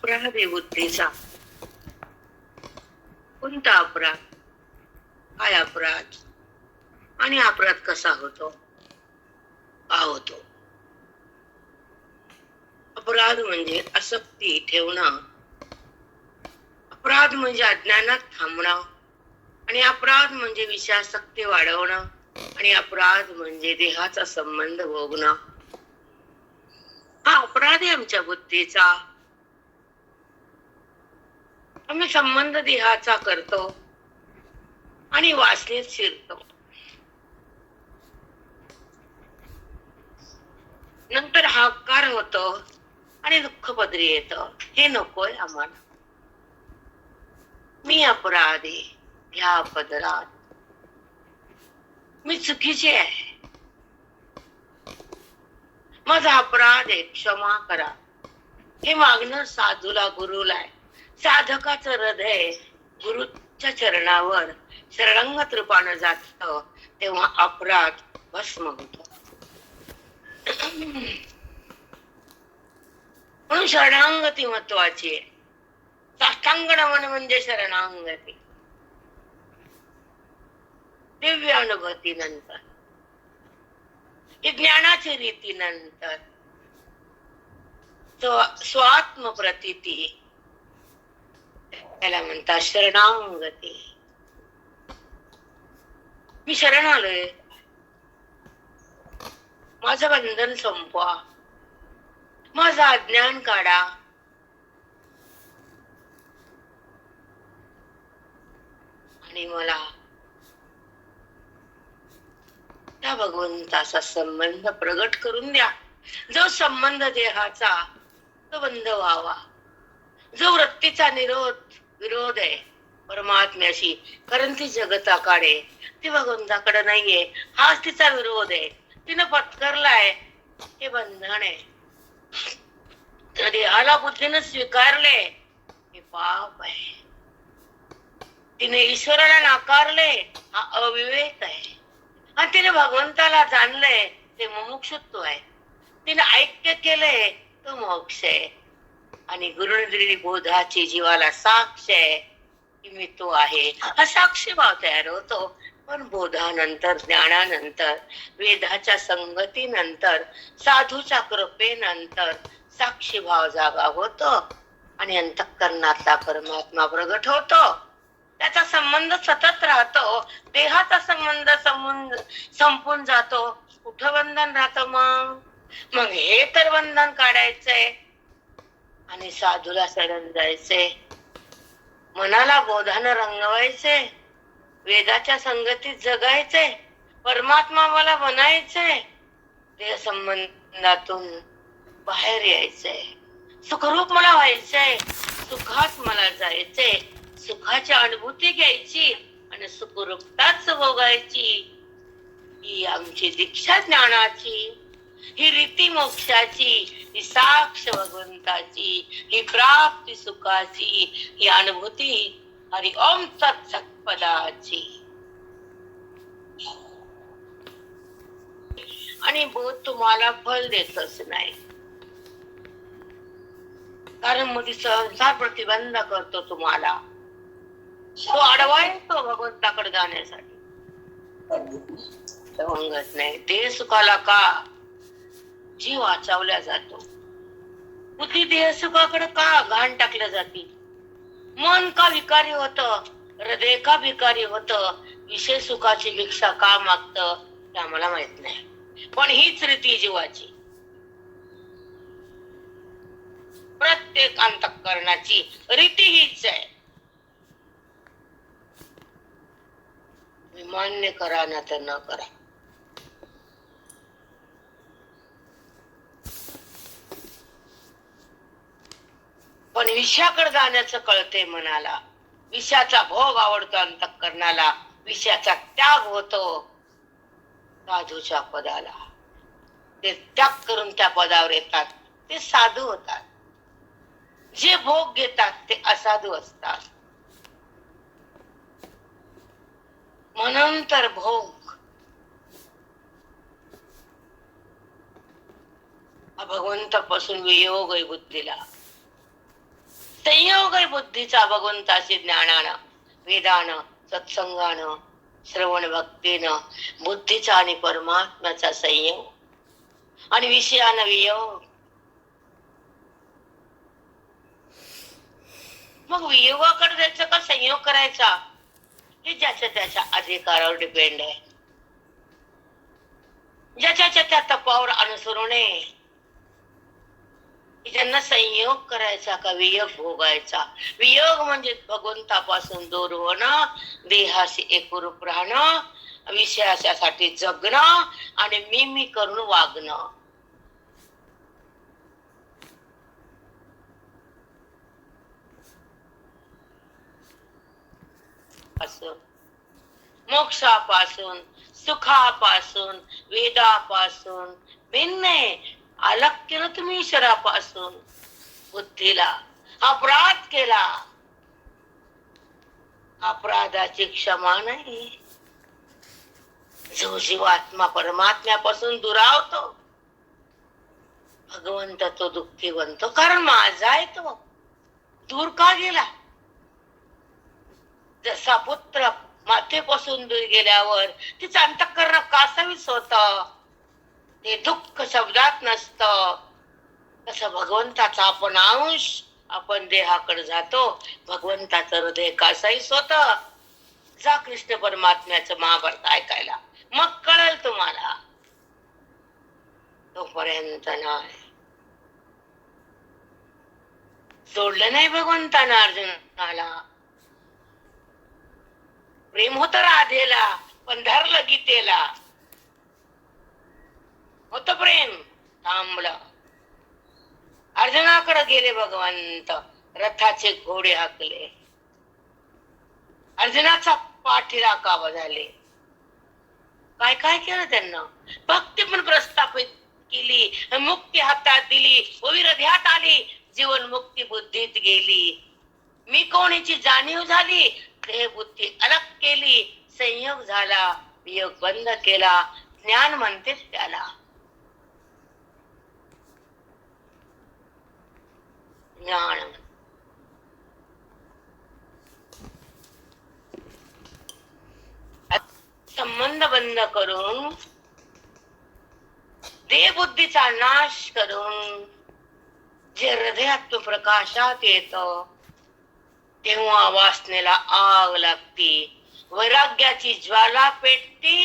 अपराध आहे बुद्धीचा. कोणता अपराध? काय अपराध? आणि अपराध कसा होतो? का होतो? अपराध म्हणजे आसक्ती ठेवणं. अपराध म्हणजे अज्ञानात थांबणं. आणि अपराध म्हणजे विषयासक्ती वाढवणं. आणि अपराध म्हणजे देहाचा संबंध भोगणं. हा अपराध आहे आमच्या बुद्धीचा. आम्ही संबंध देहाचा करतो आणि वासनेत शिरतो. नंतर हाकार होतो आणि दुःख पदरी येत. हे नकोय आम्हाला. मी अपराधी ह्या पदरात मी चुकीचे आहे. माझा अपराध आहे क्षमा करा. हे मागणं साधूला गुरुला आहे. साधकाचं हृदय गुरुच्या चरणावर शरणंगत रूपानं जात तेव्हा अपराध भस्म होतो. म्हणून शरणांगती महत्वाची आहे. साष्टांग नमन म्हणजे शरणांगती. दिव्य अनुभूती नंतर. ज्ञानाची रीती नंतर. स्वात्म प्रतीती त्याला म्हणतात शरणांगती. मी शरण आलोय. माझं बंधन संपवा. माझं अज्ञान काढा. आणि मला त्या भगवंताचा संबंध प्रगट करून द्या. जो संबंध देहाचा तो बंद व्हावा. जो वृत्तीचा निरोध विरोध आहे परमात्म्याशी कारण ती जगताकडे ती भगवंताकडे नाहीये. हाच तिचा विरोध आहे. तिनं पत्करलाय. हे बंधन आहे. देहाला बुद्धीनं स्वीकारले. हे पाप आहे. तिने ईश्वराला नाकारले. हा अविवेक आहे. आणि तिने भगवंताला जाणलंय. ते मुमुक्षुत्व आहे. तिने ऐक्य केलंय. तो मोक्ष आहे. आणि गुरुने दिलेली बोधाची जीवाला साक्ष आहे की मी तो आहे. हा साक्षी भाव तयार होतो. पण बोधानंतर ज्ञानानंतर वेदाच्या संगतीनंतर साधूच्या कृपेनंतर साक्षी भाव जागा होतो आणि अंतःकरणातला परमात्मा प्रगट होतो. त्याचा संबंध सतत राहतो. देहाचा संबंध संबंध संपून जातो. कुठं बंधन राहतं मग? मग हे तर बंधन काढायचंय. आणि साधूला शरण जायचे. मनाला बोधानं रंगवायचे. वेदाच्या संगतीत जगायचे. परमात्मा मला बनायचे देह संबंधातून बाहेर यायचंय सुखरूप मला व्हायचंय सुखात मला जायचंय सुखाची अनुभूती घ्यायची आणि सुखरूपताच भोगायची. ही आमची दीक्षा ज्ञानाची ही रीती मोक्षाची ही साक्ष भगवंताची ही प्राप्ती सुखाची ही अनुभूती हरि ओम सत्सत्पदाची आणि बोध तुम्हाला फल देतच नाही. कारण मग संसार प्रतिबंध करतो तुम्हाला. तो अडवायचो भगवंताकडे जाण्यासाठी. नाही ते सुखाला का जीव वाचवला जातो. बुद्धी देह सुखाकडे का घाण टाकल्या जाते? मन का विकारी होत? हृदय का विकारी होत? विषय सुखाची भिक्षा का मागत? ते आम्हाला माहीत नाही. पण हीच रीती जीवाची. प्रत्येक अंतकरणाची रीती हीच आहे. मान्य करा ना तर न करा. पण विषयाकडे जाण्याचं कळते मनाला. विषयाचा भोग आवडतो अंतकरणाला. विषयाचा त्याग होतो साधूच्या पदाला. ते त्याग करून त्या पदावर येतात. ते साधू होतात. जे भोग घेतात ते असाधू असतात. म्हणून तर भोग. हा भगवंतापासून वियोग आहे बुद्धीला. संयोग बुद्धीचा बुद्धीचा भगवंताशी ज्ञानानं वेदानं सत्संगानं श्रवण भक्तीनं बुद्धीचा आणि परमात्म्याचा संयोग. आणि विषयानं वियोग. मग वियोगाकडे जायचं का संयोग करायचा? हे ज्याच्या त्याच्या अधिकारावर डिपेंड आहे. ज्याच्या त्या तपावर अनुसरून आहे. की ज्यांना संयोग करायचा का वियोग भोगायचा? वियोग म्हणजे भगवंतापासून दूर होणं देहाशी एकरूप राहणं विषयासाठी जगणं आणि मी मी करून वागणं. मोक्षापासून सुखापासून वेदापासून भिन्न आहे अलग केलं तुम्ही ईश्वरापासून बुद्धीला. अपराध केला. अपराधाची क्षमा नाही. जो जीवात्मा परमात्म्यापासून दुरावतो भगवंत तो दुःखी बनतो कारण माझा आहे तो. दूर का गेला? जसा पुत्र मातेपासून दूर गेल्यावर तिचं अंतकरण कासावीच होत ते दुःख शब्दात नसत. तस भगवंताचा आपण अंश आपण देहाकडे जातो. भगवंताचं हृदय कासावीस होत जा कृष्ण परमात्म्याचं महाभारत ऐकायला. मग कळेल तुम्हाला. तोपर्यंत नाही. सोडलं नाही भगवंतानं अर्जुनाला. प्रेम होत राधेला पण धरलं गीतेला. होतं प्रेम थांबलं. अर्जुनाकडे गेले भगवंत. रथाचे घोडे हाकले. अर्जुनाचा पाठीराखावा झाले. काय काय केलं त्यांना? भक्ती पण प्रस्थापित केली. मुक्ती हातात दिली. ध्यात आली. जीवन मुक्ती बुद्धीत गेली. मी कोणीची जाणीव झाली? देह बुद्धी अलग केली. संयोग झाला. वियोग बंद केला. ज्ञान म्हणतेच त्याला. ஞானம். संबंध बंद करून देह बुद्धीचा नाश करून जे हृदयात प्रकाशात येत तेव्हा वासनेला आग लागती वैराग्याची ज्वाला पेटती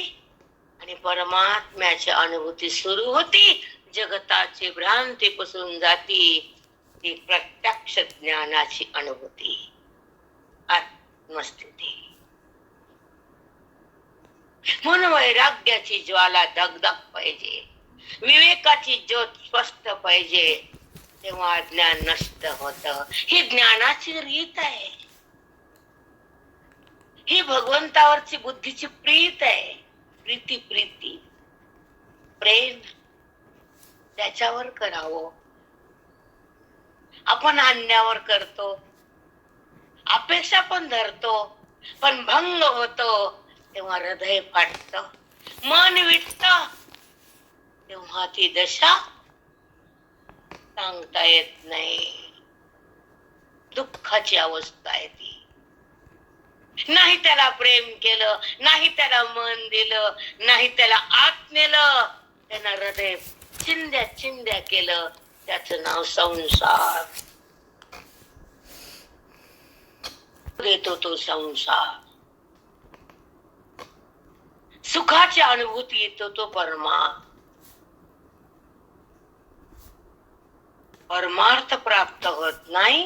आणि परमात्म्याची अनुभूती सुरू होती जगताची भ्रांती पसरून जाती ती प्रत्यक्ष ज्ञानाची अनुभूती आत्मस्थिती. म्हणून वैराग्याची ज्वाला दगदग पाहिजे. विवेकाची ज्योत स्पष्ट पाहिजे. तेव्हा ज्ञान नष्ट होत. ही ज्ञानाची रीत आहे. ही भगवंतावरची बुद्धीची प्रीत आहे. प्रीती प्रीती. प्रेम. त्याच्यावर करावं. आपण आणण्यावर करतो. अपेक्षा पण धरतो पण भंग होतो तेव्हा हृदय फाटत. मन विटत तेव्हा ती दशा सांगता येत नाही. दुःखाची अवस्था आहे ती. नाही त्याला प्रेम केलं नाही त्याला मन दिलं नाही त्याला आत नेलं त्यानं हृदय चिंद्या चिंद्या केलं. त्याच नाव संसार देतो तो संसार सुखाची अनुभूती येतो तो परमा परमार्थ प्राप्त होत नाही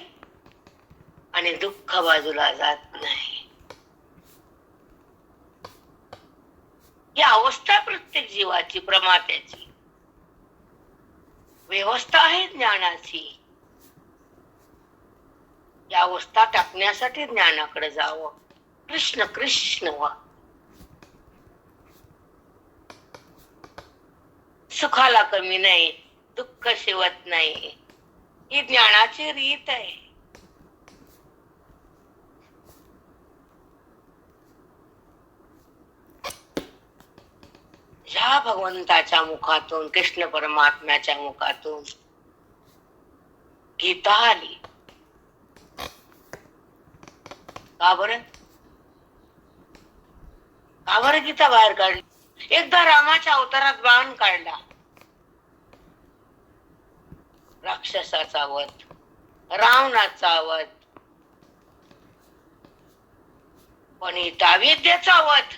आणि दुःख बाजूला जात नाही ही अवस्था प्रत्येक जीवाची प्रमात्याची व्यवस्था आहे ज्ञानाची. या अवस्था टाकण्यासाठी ज्ञानाकडे जावं. कृष्ण कृष्ण वा सुखाला कमी नाही दुःख शिवत नाही. ही ज्ञानाची रीत आहे. त्या भगवंताच्या मुखातून कृष्ण परमात्म्याच्या मुखातून गीता आली. का बर? का बर गीता बाहेर काढली? एकदा रामाच्या अवतारात बाण काढला. राक्षसाचा वध रावणाचा वध पण इटा विद्येचा वध.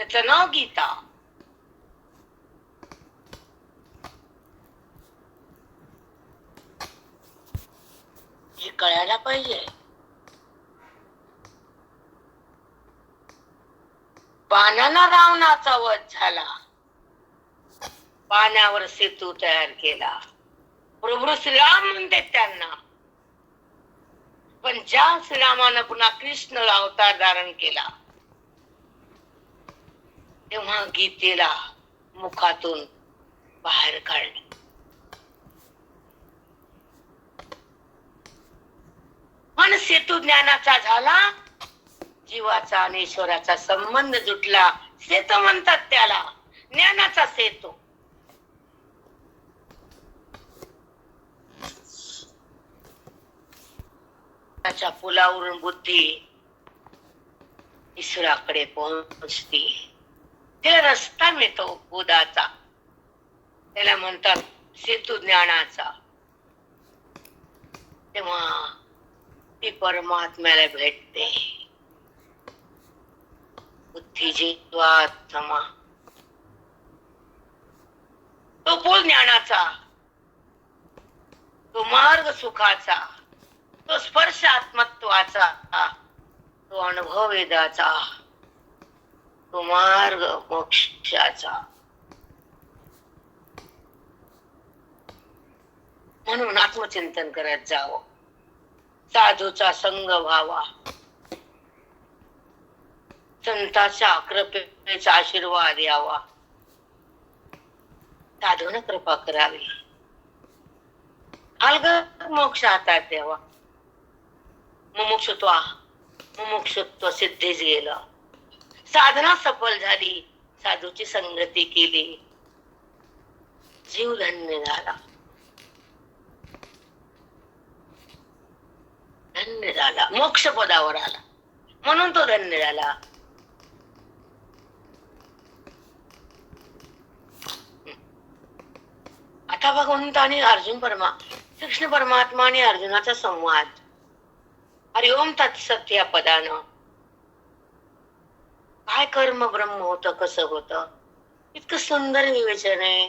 त्याचं नाव गीता हे कळायला पाहिजे. पानाला रावणाचा वध झाला. पाण्यावर सेतू तयार केला. प्रभू श्रीराम म्हणते त्यांना. पण ज्या श्रीरामानं पुन्हा कृष्ण अवतार धारण केला तेव्हा गीतेला मुखातून बाहेर काढले. मन सेतू ज्ञानाचा झाला जीवाचा आणि ईश्वराचा संबंध जुटला. सेतू म्हणतात त्याला ज्ञानाचा सेतू. त्याच्या पुलावरून बुद्धी ईश्वराकडे पोहोचती त्याला रस्ता मिळतो बुधाचा. त्याला म्हणतात सेतू ज्ञानाचा. तेव्हा ती परमात्म्याला भेटते. बुद्धिजीवात्मा तो बोल ज्ञानाचा. तो मार्ग सुखाचा. तो स्पर्श आत्मत्वाचा तो अनुभव वेदाचा. तो मार्ग मोक्षाचा. म्हणून आत्मचिंतन करत जावं. साधूचा संग व्हावा. संताच्या कृपेचा आशीर्वाद यावा. साधून कृपा करावी. अलग मोक्ष हातात द्यावा. मुमुक्षुत्वा मुमुक्षुत्व सिद्धीच गेलं साधना सफल झाली. साधूची संगती केली. जीव धन्य झाला. धन्य झाला. मोक्ष पदावर आला. म्हणून तो धन्य झाला. आता भगवंत आणि अर्जुन परमा कृष्ण परमात्मा आणि अर्जुनाचा संवाद. हरिओम तत्सत्य या पदानं. काय कर्म ब्रह्म होत कसं होत? इतकं सुंदर विवेचन आहे.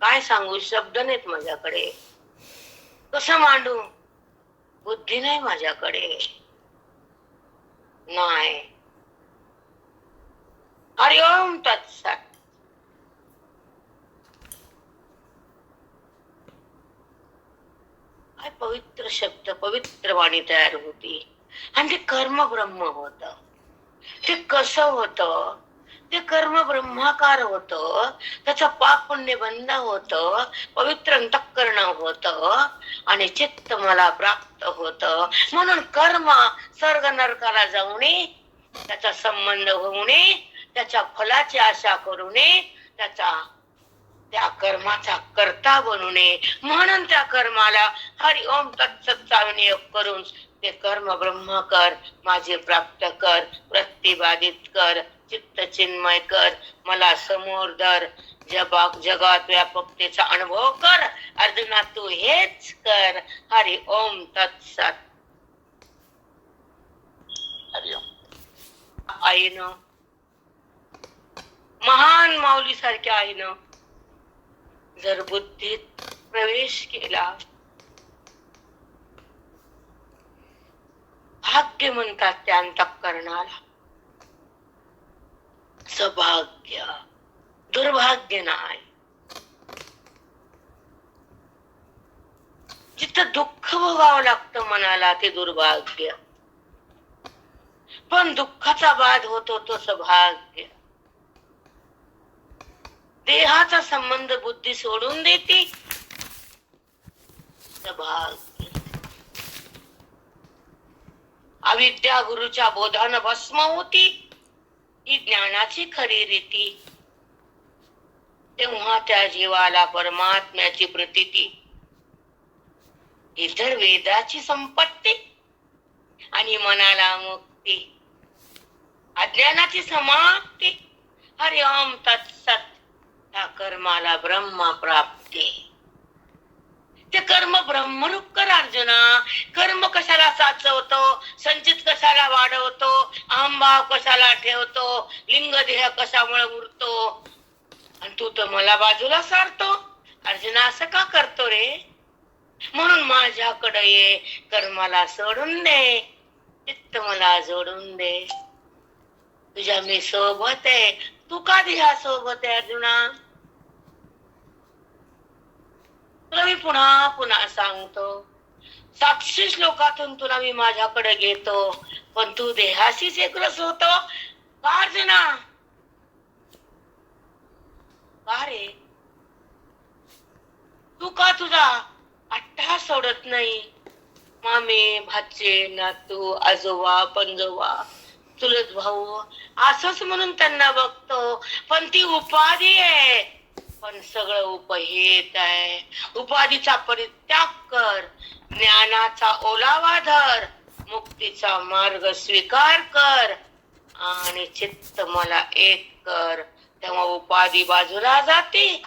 काय सांगू शब्द नाहीत माझ्याकडे. कसं मांडू? बुद्धी नाही माझ्याकडे. नाही. हरिओम तत्सत. काय पवित्र शब्द पवित्र वाणी तयार होती. आणि ते कर्म ब्रह्म होत. ते कसं होत? ते कर्म ब्रह्माकार होत. त्याचं पाप पुण्य बंद होत. पवित्र अंतकरण होत. आणि चित्त मला प्राप्त होत. म्हणून कर्म स्वर्ग नरकाला जाऊ नये त्याचा संबंध होऊ नये त्याच्या फलाची आशा करू नये त्याचा त्या कर्माचा कर्ता बनू नये म्हणून त्या कर्माला हरि ओम विनियोग करून ते कर्म ब्रह्म कर माझे प्राप्त कर प्रतिबाधित कर चित्त चिन्मय कर मला समोर धर. जगा जगात व्यापकतेचा अनुभव कर. अर्जुना तू हेच कर. हरि ओम तत्सत. हरि आईनं महान माऊली सारख्या आईनं जर बुद्धीत प्रवेश केला भाग्य म्हणतात त्या अंतकरणाला. सभाग्य दुर्भाग्य नाही. जिथं दुःख भोगावं लागतं मनाला ते दुर्भाग्य. पण दुःखाचा बाध होतो तो सभाग्य. देहाचा संबंध बुद्धी सोडून देते. सभाग्य. अविद्या गुरुच्या बोधान भस्म होती. ही ज्ञानाची खरी रीती. तेव्हा त्या जीवाला परमात्म्याची प्रतीती. इतर वेदाची संपत्ती. आणि मनाला मुक्ती. अज्ञानाची समाप्ती. हरिओम तत्सत. त्या कर्माला ब्रह्म प्राप्ती. ते कर्म ब्रह्मरूप कर अर्जुना. कर्म कशाला साचवतो? संचित कशाला वाढवतो? अहंभाव कशाला ठेवतो? लिंग देह कशामुळे उरतो? आणि तू तर मला बाजूला सारतो. अर्जुना असं का करतो रे? म्हणून माझ्याकडे ये. कर्माला सोडून दे. चित्त मला जोडून दे. तुझ्या मी सोबत आहे. तू का देहा सोबत आहे अर्जुना? तुला मी पुन्हा पुन्हा सांगतो. सातशे श्लोकातून तुला मी माझ्याकडे घेतो. पण तू देहाशीच एकरस होतो. का अर्जुना का रे तू का तुझा अठ्ठा सोडत नाही? मामे भाचे नातू आजोबा पंजोबा. चुलत भाऊ असंच म्हणून त्यांना बघतो. पण ती उपाधी आहे. पण सगळं उपहित आहे. उपाधीचा परित्याग कर. ज्ञानाचा ओलावा धर. मुक्तीचा मार्ग स्वीकार कर. आणि चित्त मला एक कर. तेव्हा उपाधी बाजूला जाते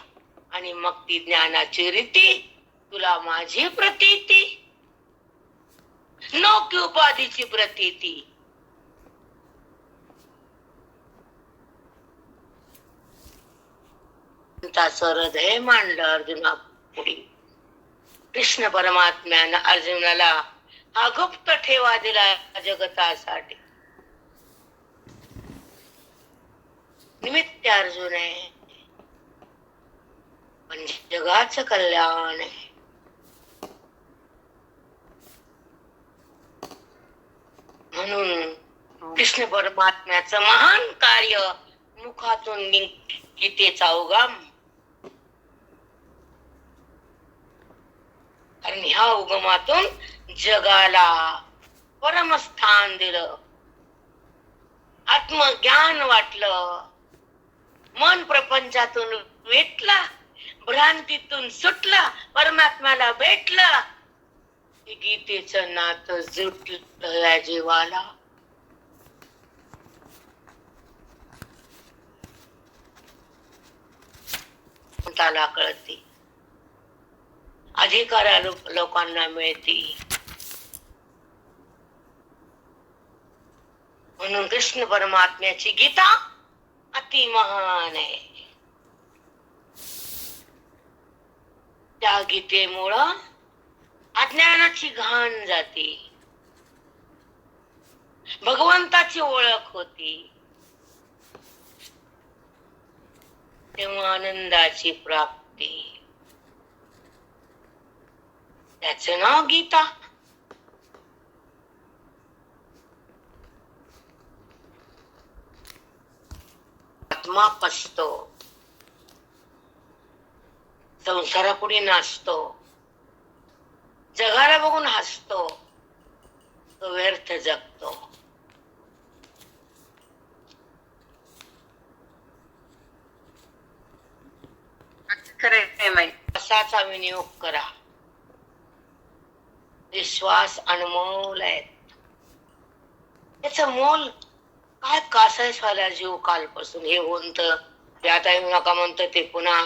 आणि मग ती ज्ञानाची रीती तुला माझी प्रतीती. नो उपाधीची प्रतीती. हृदय मांडलं अर्जुना पुढे कृष्ण परमात्म्यानं अर्जुनाला हा गुप्त ठेवा दिला जगतासाठी. निमित्त अर्जुन आहे पण जगाचं कल्याण आहे. म्हणून कृष्ण परमात्म्याचं महान कार्य मुखातून निघ- गीतेचा उगम. कारण ह्या उगमातून जगाला परमस्थान दिलं. आत्मज्ञान वाटलं. मन प्रपंचातून वेटला भ्रांतीतून सुटला. परमात्म्याला भेटला. गीतेच गीतेचं नातं जुटलं जीवाला. त्याला कळते अधिकार लोकांना मिळते. म्हणून कृष्ण परमात्म्याची गीता अति महान आहे. त्या गीतेमुळं अज्ञानाची घाण जाते. भगवंताची ओळख होती. तेव्हा आनंदाची प्राप्ती. त्याच नाव गीता. आत्मा पसतो. संसारापुढे नाचतो. जगाला बघून हसतो. तो व्यर्थ जगतो. खरंय माई असाचा विनियोग करा? विश्वास अनमोल आहेत. त्याच मोल काय कासायस व्हायला जीव कालपासून? हे होऊन तर ते आता येऊ नका म्हणतं ते पुन्हा.